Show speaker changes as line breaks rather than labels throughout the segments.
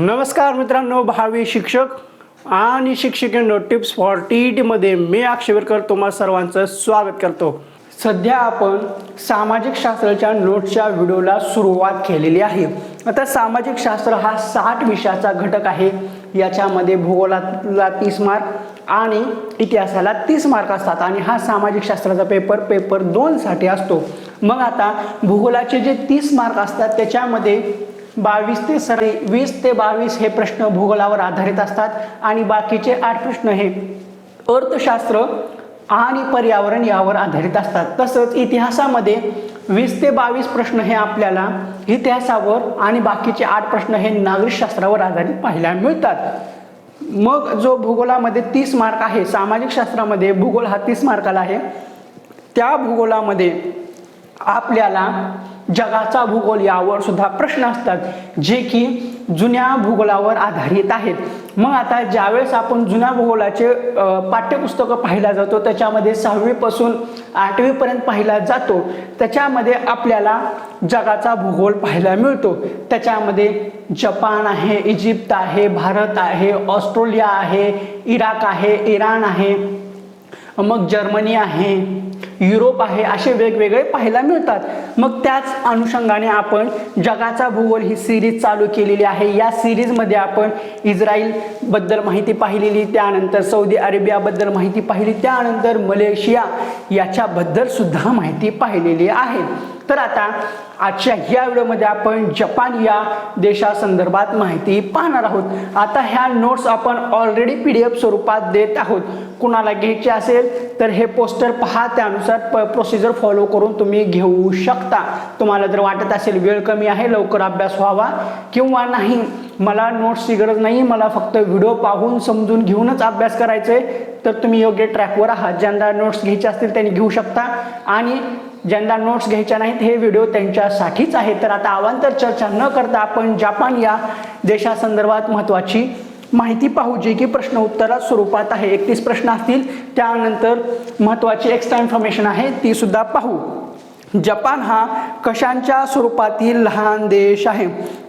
नमस्कार मित्रांनो भावी शिक्षक आणि शिक्षकांनो टिप्स फॉर टी ई टीमध्ये मी अक्षयवरकर तुम्हा सर्वांचं स्वागत करतो. सध्या आपण सामाजिक शास्त्राच्या नोट्सच्या व्हिडिओला सुरुवात केलेली आहे. आता सामाजिक शास्त्र हा साठ विषयाचा घटक आहे. याच्यामध्ये भूगोलाला तीस मार्क आणि इतिहासाला तीस मार्क असतात आणि हा सामाजिक शास्त्राचा पेपर पेपर दोनसाठी असतो. मग आता भूगोलाचे जे तीस मार्क असतात त्याच्यामध्ये बावीस ते सरी वीस ते बावीस हे प्रश्न भूगोलावर आधारित असतात. आणि बाकीचे आठ प्रश्न हे अर्थशास्त्र आणि पर्यावरण यावर आधारित असतात. तसंच इतिहासामध्ये वीस ते बावीस प्रश्न हे आपल्याला इतिहासावर आणि बाकीचे आठ प्रश्न हे नागरिकशास्त्रावर आधारित पाहायला मिळतात. मग जो भूगोलामध्ये तीस मार्क आहे सामाजिक शास्त्रामध्ये भूगोल हा तीस मार्काला आहे. त्या भूगोलामध्ये आपल्याला जगाचा भूगोल यावर सुद्धा प्रश्न असतात जे की जुन्या भूगोलावर आधारित आहेत. मग आता ज्यावेळेस आपण जुन्या भूगोलाचे पाठ्यपुस्तकं पाहिला जातो त्याच्यामध्ये सहावीपासून आठवीपर्यंत पाहिला जातो त्याच्यामध्ये आपल्याला जगाचा भूगोल पाहायला मिळतो. त्याच्यामध्ये जपान आहे इजिप्त आहे भारत आहे ऑस्ट्रेलिया आहे इराक आहे इराण आहे मग जर्मनी आहे युरोप आहे असे वेगवेगळे पाहायला मिळतात. मग त्याच अनुषंगाने आपण जगाचा भूगोल ही सिरीज चालू केलेली आहे. या सिरीजमध्ये आपण इस्रायलबद्दल माहिती पाहिलेली त्यानंतर सौदी अरेबियाबद्दल माहिती पाहिली त्यानंतर मलेशिया याच्याबद्दल सुद्धा माहिती पाहिलेली आहे. तर आता आजच्या ह्या व्हिडिओमध्ये आपण जपान या देशासंदर्भात माहिती पाहणार आहोत. आता ह्या नोट्स आपण ऑलरेडी पी डी एफ स्वरूपात देत आहोत. कुणाला घ्यायचे असेल तर हे पोस्टर पहा त्यानुसार प प्रोसिजर फॉलो करून तुम्ही घेऊ शकता. तुम्हाला जर वाटत असेल वेळ कमी आहे लवकर अभ्यास व्हावा किंवा नाही मला नोट्सची गरज नाही मला फक्त व्हिडिओ पाहून समजून घेऊनच अभ्यास करायचा आहे तर तुम्ही योग्य ट्रॅकवर आहात. ज्यांना नोट्स घ्यायचे असतील त्यांनी घेऊ शकता. आणि ज्यांना नोट्स घ्यायच्या नाहीत हे व्हिडिओ त्यांच्यासाठीच आहे. तर आता अवांतर चर्चा न करता आपण जापान या देशासंदर्भात महत्त्वाची माहिती पाहू जी की प्रश्न उत्तरात स्वरूपात आहे. एकतीस प्रश्न असतील. त्यानंतर महत्त्वाची एक्स्ट्रा इन्फॉर्मेशन आहे ती सुद्धा पाहू. जपान हा कशांच्या स्वरूपातील लहान देश आहे?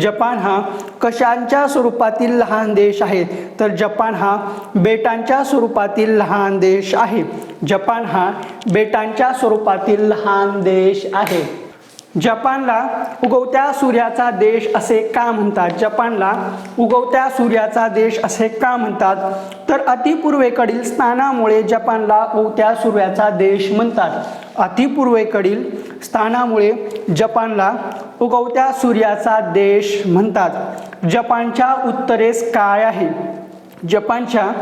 जपान हा कशांच्या स्वरूपातील लहान देश आहे? तर जपान हा बेटांच्या स्वरूपातील लहान देश आहे. जपान हा बेटांच्या स्वरूपातील लहान देश आहे. जपानला उगवत्या सूर्याचा देश असे का म्हणतात? जपानला उगवत्या सूर्याचा देश असे का म्हणतात? तर अतिपूर्वेकडील स्थानामुळे जपानला उगवत्या सूर्याचा देश म्हणतात. अतिपूर्वेकडील स्थानामुळे जपानला उगवत्या सूर्याचा देश म्हणतात. जपानच्या उत्तरेस काय आहे? जपानच्या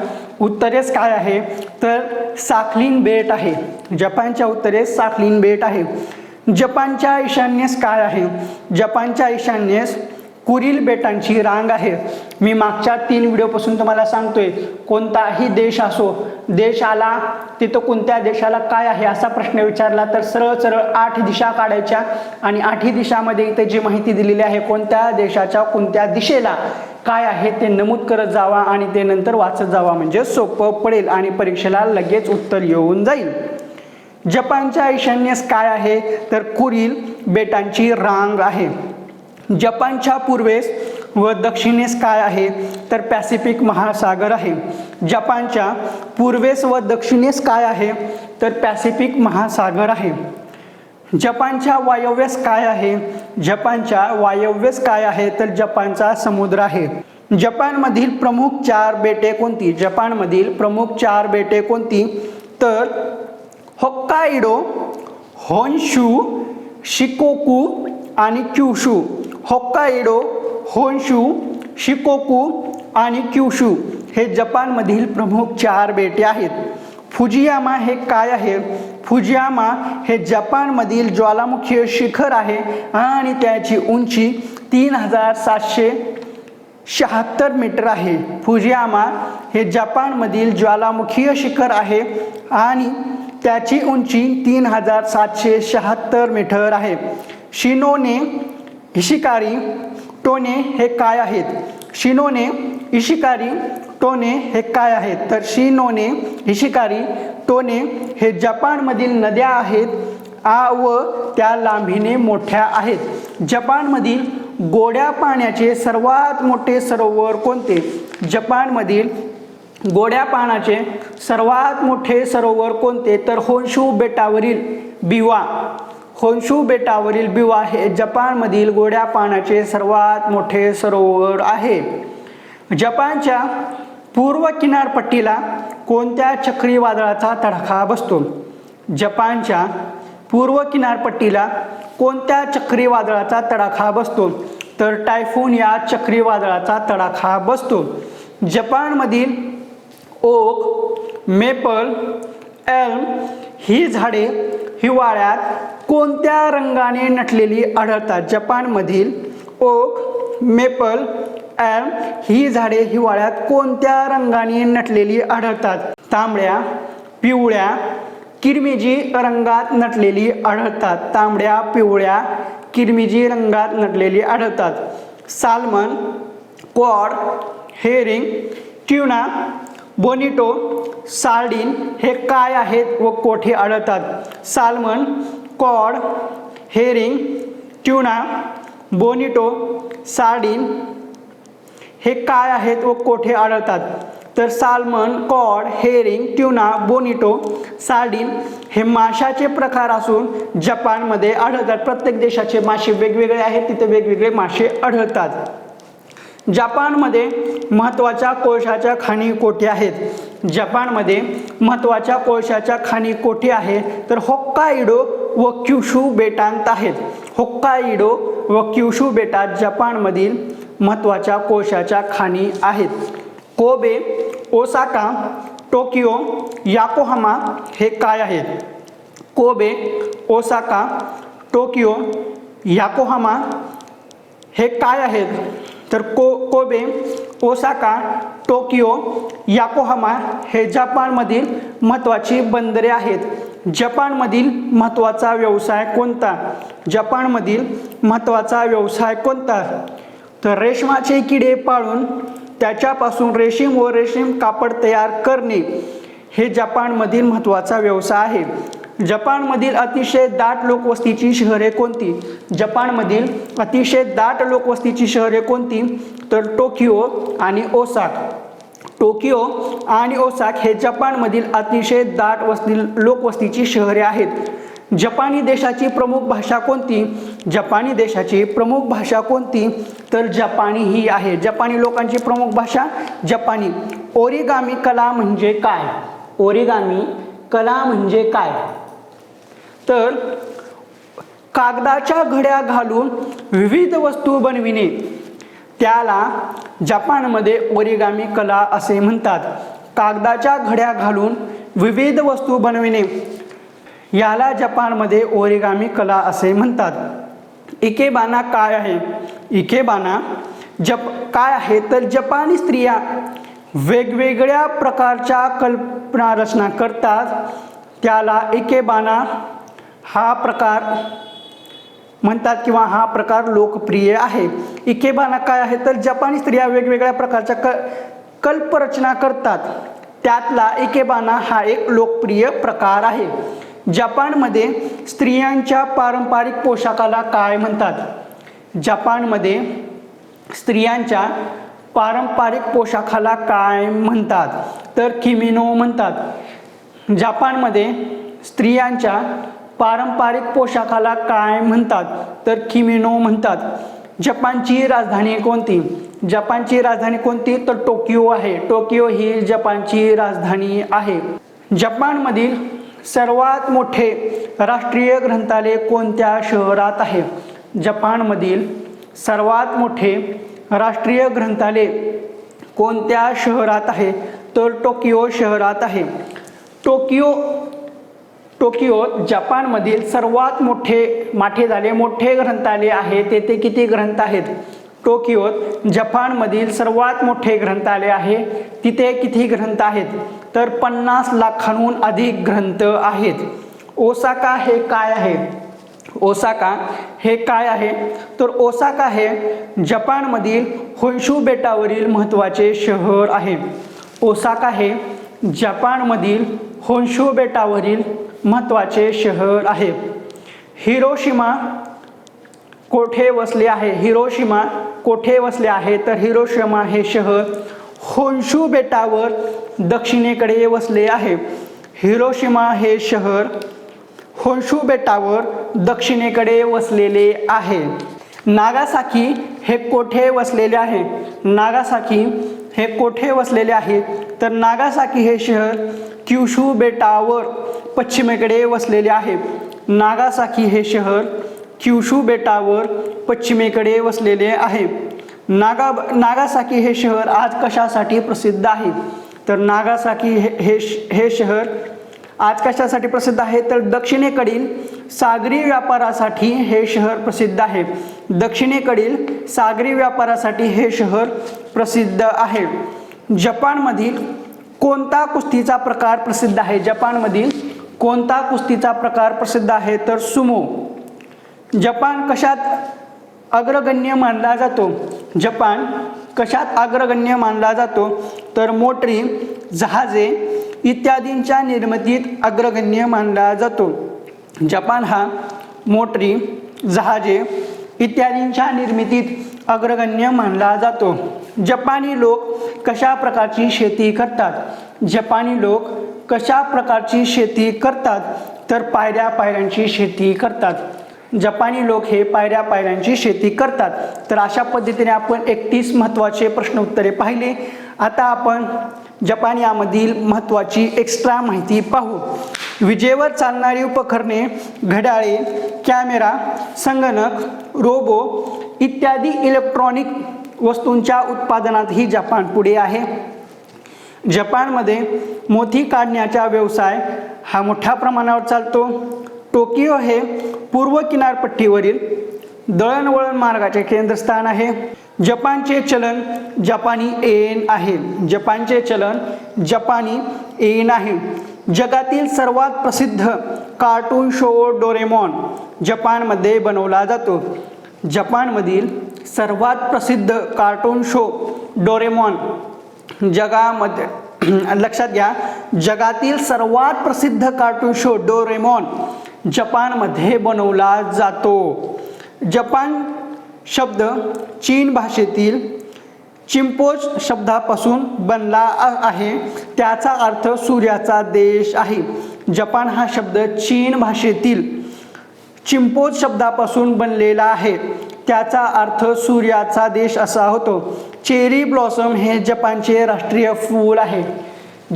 उत्तरेस काय आहे? तर साखलीन बेट आहे. जपानच्या उत्तरेस साखलीन बेट आहे. जपानच्या ईशान्येस काय आहे? जपानच्या ईशान्येस कुरील बेटांची रांग आहे. मी मागच्या तीन व्हिडिओपासून तुम्हाला सांगतोय कोणताही देश असो देश आला तिथं कोणत्या देशाला काय आहे असा प्रश्न विचारला तर सरळ सरळ आठ दिशा काढायच्या आणि आठही दिशामध्ये इथे जी माहिती दिलेली आहे कोणत्या देशाच्या कोणत्या दिशेला काय आहे ते नमूद करत जावा आणि ते नंतर वाचत जावा म्हणजे सोपं पडेल आणि परीक्षेला लगेच उत्तर येऊन जाईल. जपानच्या ईशान्येस काय आहे? तर कुरील बेटांची रांग आहे. जपानच्या पूर्वेस व दक्षिणेस काय आहे? तर पॅसिफिक महासागर आहे. जपानच्या पूर्वेस व दक्षिणेस काय आहे? तर पॅसिफिक महासागर आहे. जपानच्या वायव्यस काय आहे? जपानच्या वायव्यस काय आहे? तर जपानचा समुद्र आहे. जपानमधील प्रमुख चार बेटे कोणती? जपानमधील प्रमुख चार बेटे कोणती? तर होक्काइडो होनशू शिकोकू आणि क्युशू. होक्काइडो होनशू शिकोकू आणि क्युशू हे जपानमधील प्रमुख चार बेटे आहेत. फुजियामा हे काय आहे? फुजियामा हे जपानमधील ज्वालामुखीय शिखर आहे आणि त्याची उंची तीन हजार सातशे शहात्तर मीटर आहे. फुजियामा हे जपानमधील ज्वालामुखीय शिखर आहे आणि त्याची उंची तीन हजार सातशे शहात्तर मीटर आहे. शिनोने इशिकारी टोने हे काय आहेत? शिनोने इशिकारी टोने हे काय आहेत? तर शिनोने इशिकारी टोने हे जपानमधील नद्या आहेत आ व त्या लांबीने मोठ्या आहेत. जपानमधील गोड्या पाण्याचे सर्वात मोठे सरोवर कोणते? जपानमधील गोड्या पाण्याचे सर्वात मोठे सरोवर कोणते? तर होन्शू बेटावरील बिवा. होन्शू बेटावरील बिवा हे जपानमधील गोड्या पाण्याचे सर्वात मोठे सरोवर आहे. जपानच्या पूर्व किनारपट्टीला कोणत्या चक्रीवादळाचा तडाखा बसतो? जपानच्या पूर्व किनारपट्टीला कोणत्या चक्रीवादळाचा तडाखा बसतो? तर टायफून या चक्रीवादळाचा तडाखा बसतो. जपानमधील ओक मेपल एल्म ही झाडे हिवाळ्यात कोणत्या रंगाने नटलेली आढळतात? जपानमधील ओक मेपल एल्म ही झाडे हिवाळ्यात कोणत्या रंगाने नटलेली आढळतात? तांबड्या पिवळ्या किरमिजी रंगात नटलेली आढळतात. तांबड्या पिवळ्या किरमिजी रंगात नटलेली आढळतात. Salmon cod herring tuna bonito sardine हे काय आहेत व कोठे आढळतात? Salmon cod herring tuna bonito sardine हे काय आहेत व कोठे आढळतात? तर salmon cod herring tuna bonito sardine हे माशाचे प्रकार असून जपानमध्ये आढळतात. प्रत्येक देशाचे मासे वेगवेगळे आहेत तिथे वेगवेगळे मासे आढळतात. जपानमध्ये महत्त्वाच्या कोळशाच्या खाणी कोठे आहेत? जपानमध्ये महत्त्वाच्या कोळशाच्या खाणी कोठे आहे? तर होक्काइडो व क्युशू बेटांत आहेत. होक्काइडो व क्युशू बेटात जपानमधील महत्त्वाच्या कोळशाच्या खाणी आहेत. कोबे ओसाका टोकियो याकोहामा हे काय आहेत? कोबे ओसाका टोकियो याकोहामा हे काय आहेत? तर को कोबे ओसाका टोकियो याकोहामा हे जपानमधील महत्त्वाची बंदरे आहेत. जपानमधील महत्त्वाचा व्यवसाय कोणता? जपानमधील महत्त्वाचा व्यवसाय कोणता? तर रेशमाचे किडे पाळून त्याच्यापासून रेशीम व रेशीम कापड तयार करणे हे जपानमधील महत्त्वाचा व्यवसाय आहे. जपानमधील अतिशय दाट लोकवस्तीची शहरे कोणती? जपानमधील अतिशय दाट लोकवस्तीची शहरे कोणती? तर टोकियो आणि ओसाक. टोकियो आणि ओसाक हे जपानमधील अतिशय दाट वस्ती लोकवस्तीची शहरे आहेत. जपानी देशाची प्रमुख भाषा कोणती? जपानी देशाची प्रमुख भाषा कोणती? तर जपानी ही आहे. जपानी लोकांची प्रमुख भाषा जपानी. ओरिगामी कला म्हणजे काय? ओरिगामी कला म्हणजे काय? तर कागदाच्या घड्या घालून विविध वस्तू बनविणे. त्याला जपानमध्ये ओरिगामी कला असे म्हणतात. कागदाच्या घड्या घालून विविध वस्तू बनविणे. याला जपानमध्ये ओरिगामी कला असे म्हणतात. इकेबाना काय आहे? इकेबाना जप काय आहे? तर जपानी स्त्रिया वेगवेगळ्या प्रकारच्या कल्पना रचना करतात. त्याला इकेबाना हा प्रकार म्हणतात किंवा हा प्रकार लोकप्रिय आहे. इकेबाना काय आहे? तर जपानी स्त्रिया वेगवेगळ्या प्रकारच्या क कल्परचना करतात. त्यातला इकेबाना हा एक लोकप्रिय प्रकार आहे. जपानमध्ये स्त्रियांच्या पारंपरिक पोशाखाला काय म्हणतात? जपानमध्ये स्त्रियांच्या पारंपरिक पोशाखाला काय म्हणतात? तर किमिनो म्हणतात. जपानमध्ये स्त्रियांच्या पारंपरिक पोशाखाला काय म्हणतात? तर किमिनो म्हणतात. जपानची राजधानी कोणती? जपानची राजधानी कोणती? तर टोकियो आहे. टोकियो ही जपानची राजधानी आहे. जपानमधील सर्वात मोठे राष्ट्रीय ग्रंथालय कोणत्या शहरात आहे? जपानमधील सर्वात मोठे राष्ट्रीय ग्रंथालय कोणत्या शहरात आहे? तर टोकियो शहरात आहे. टोकियो टोकियो जपानमधील सर्वात मोठे माठे झाले मोठे ग्रंथालय आहे. तेथे किती ग्रंथ आहेत? टोकियोत जपानमधील सर्वात मोठे ग्रंथालय आहे. तिथे किती ग्रंथ आहेत? तर पन्नास लाखांहून अधिक ग्रंथ आहेत. ओसाका हे काय आहे? ओसाका हे काय आहे? तर ओसाका हे जपानमधील होन्शू बेटावरील महत्त्वाचे शहर आहे. ओसाका हे जपानमधील होन्शू बेटावरील महत्त्वाचे शहर आहे. हिरोशिमा कोठे वसले आहे? हिरोशिमा कोठे वसले आहे? तर हिरोशिमा हे शहर होन्शू बेटावर दक्षिणेकडे वसले आहे. हिरोशिमा हे शहर होन्शू बेटावर दक्षिणेकडे वसलेले आहे. नागासाकी हे कोठे वसलेले आहे? नागासाकी हे कोठे वसलेले आहे तर नागासाकी हे शहर क्युशू बेटावर पश्चिमेकडे वसलेले आहे. नागासाकी हे शहर क्युशू बेटावर पश्चिमेकडे वसलेले आहे. नागा नागासाकी हे शहर आज कशासाठी प्रसिद्ध आहे? तर नागासाकी हे हे श- हे शहर आज कशासाठी प्रसिद्ध आहे? तर दक्षिणेकडील सागरी व्यापारासाठी हे शहर प्रसिद्ध आहे. दक्षिणेकडील सागरी व्यापारासाठी हे शहर प्रसिद्ध आहे. जपानमधील कोणता कुस्तीचा प्रकार प्रसिद्ध आहे? जपानमधील कोणता कुस्तीचा प्रकार प्रसिद्ध आहे? तर सुमो. जपान कशात अग्रगण्य मानला जातो? जपान कशात अग्रगण्य मानला जातो? तर मोटरी जहाजे इत्यादींच्या निर्मितीत अग्रगण्य मानला जातो. जपान हा मोटरी जहाजे इत्यादींच्या निर्मितीत अग्रगण्य मानला जातो. जपानी लोक कशा प्रकारची शेती करतात? जपानी लोक कशा प्रकारची शेती करतात? तर पायऱ्या पायऱ्यांची शेती करतात. जपानी लोक हे पायऱ्या पायऱ्यांची शेती करतात. तर अशा पद्धतीने आपण एकतीस महत्त्वाचे प्रश्न उत्तरे पाहिले. आता आपण जपान यामधील महत्त्वाची एक्स्ट्रा माहिती पाहू. विजेवर चालणारी उपकरणे घड्याळे कॅमेरा संगणक रोबो इत्यादी इलेक्ट्रॉनिक वस्तूंच्या उत्पादनातही जपान पुढे आहे. जपानमध्ये मोती काढण्याचा व्यवसाय हा मोठ्या प्रमाणावर चालतो. टोकियो हे पूर्व किनारपट्टीवरील दळणवळण मार्गाचे केंद्रस्थान आहे. जपानचे चलन जपानी एन आहे. जपानचे चलन जपानी एन आहे. जगातील सर्वात प्रसिद्ध कार्टून शो डोरेमॉन जपानमध्ये बनवला जातो. जपानमधील सर्वात प्रसिद्ध कार्टून शो डोरेमॉन जगामध्ये लक्षात घ्या जगातील सर्वात प्रसिद्ध कार्टून शो डोरेमॉन जपानमध्ये बनवला जातो. जपान शब्द चीन भाषेतील चिंपोज शब्दापासून बनला आहे. त्याचा अर्थ सूर्याचा देश आहे. जपान हा शब्द चीन भाषेतील चिंपोज शब्दापासून बनलेला आहे. त्याचा अर्थ सूर्याचा देश असा होतो. चेरी ब्लॉसम हे जपानचे राष्ट्रीय फूल आहे.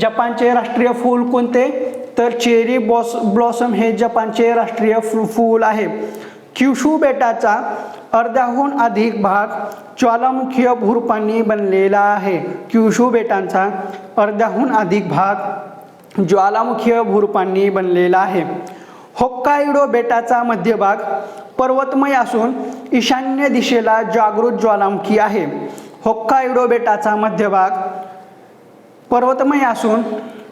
जपानचे राष्ट्रीय फूल कोणते? तर चेरी बॉस ब्लॉसम हे जपानचे राष्ट्रीय फू फूल आहे. क्युशू बेटाचा अर्ध्याहून अधिक भाग ज्वालामुखीय भूरूपांनी बनलेला आहे. क्युशू बेटांचा अर्ध्याहून अधिक भाग ज्वालामुखीय भूरूपांनी बनलेला आहे. होक्काइडो बेटाचा मध्यभाग पर्वतमय असून ईशान्य दिशेला जागृत ज्वालामुखी आहे. होक्काइडो बेटाचा मध्यभाग पर्वतमय असून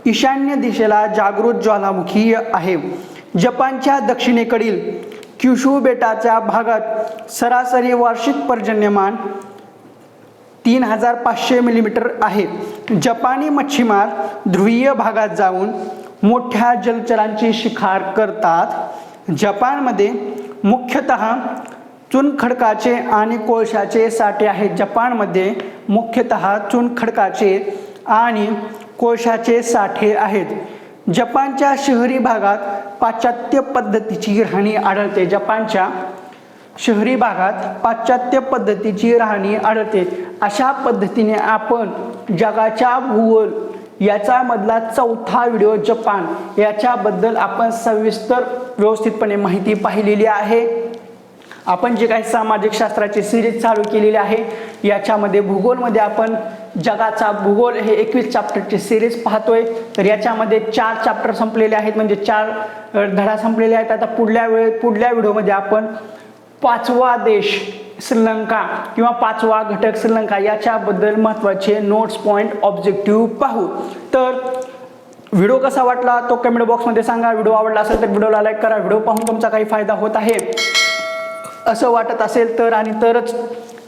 ईशान्य दिशेला जागृत ज्वालामुखी आहे. जपानच्या दक्षिणेकडील क्युशू बेटाच्या भागात सरासरी वार्षिक पर्जन्यमान तीन हजार पाचशे मिलीमीटर आहे. जपानी मच्छीमार ध्रुवीय भागात जाऊन मोठ्या जलचरांची शिकार करतात. जपानमध्ये मुख्यतः चुनखडकाचे आणि कोळशाचे साठे आहेत. जपानमध्ये मुख्यतः चुनखडकाचे आणि कोळशाचे साठे आहेत. जपानच्या शहरी भागात पाश्चात्य पद्धतीची राहणी आढळते. जपानच्या शहरी भागात पाश्चात्य पद्धतीची राहणी आढळते. अशा पद्धतीने आपण जगाच्या भूगोल याचा मधला चौथा व्हिडिओ जपान याच्याबद्दल आपण सविस्तर व्यवस्थितपणे माहिती पाहिलेली आहे. आपण जे काही सामाजिक शास्त्राची सिरीज चालू केलेली आहे याच्यामध्ये भूगोलमध्ये आपण जगाचा भूगोल हे एकवीस चॅप्टरची सिरीज पाहतोय. तर याच्यामध्ये चार चॅप्टर संपलेले आहेत. म्हणजे चार धडा संपलेले आहेत. आता पुढल्या वेळ पुढल्या व्हिडिओमध्ये आपण पाचवा देश श्रीलंका किंवा पाचवा घटक श्रीलंका याच्याबद्दल महत्त्वाचे नोट्स पॉईंट ऑब्जेक्टिव्ह पाहू. तर व्हिडिओ कसा वाटला तो कमेंट बॉक्समध्ये सांगा. व्हिडिओ आवडला असेल तर व्हिडिओला लाईक करा. व्हिडिओ पाहून तुमचा काही फायदा होत आहे. असं वाटत असेल तर आणि तरच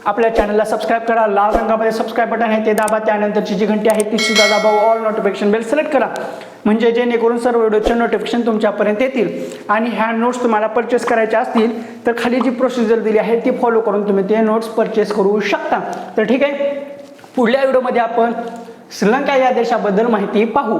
आपल्या चॅनलला सबस्क्राईब करा. लाल रंगामध्ये सबस्क्राईब बटन आहे ते दाबा. त्यानंतरची जी घंटी आहे ती सुद्धा दाबा ऑल नोटिफिकेशन बेल सिलेक्ट करा. म्हणजे जेणेकरून सर्व व्हिडिओचे नोटिफिकेशन तुमच्यापर्यंत येतील. आणि ह्या नोट्स तुम्हाला परचेस करायच्या असतील तर खाली जी प्रोसिजर दिली आहे ती फॉलो करून तुम्ही ते नोट्स परचेस करू शकता. तर ठीक आहे. पुढल्या व्हिडिओमध्ये आपण श्रीलंका या देशाबद्दल माहिती पाहू.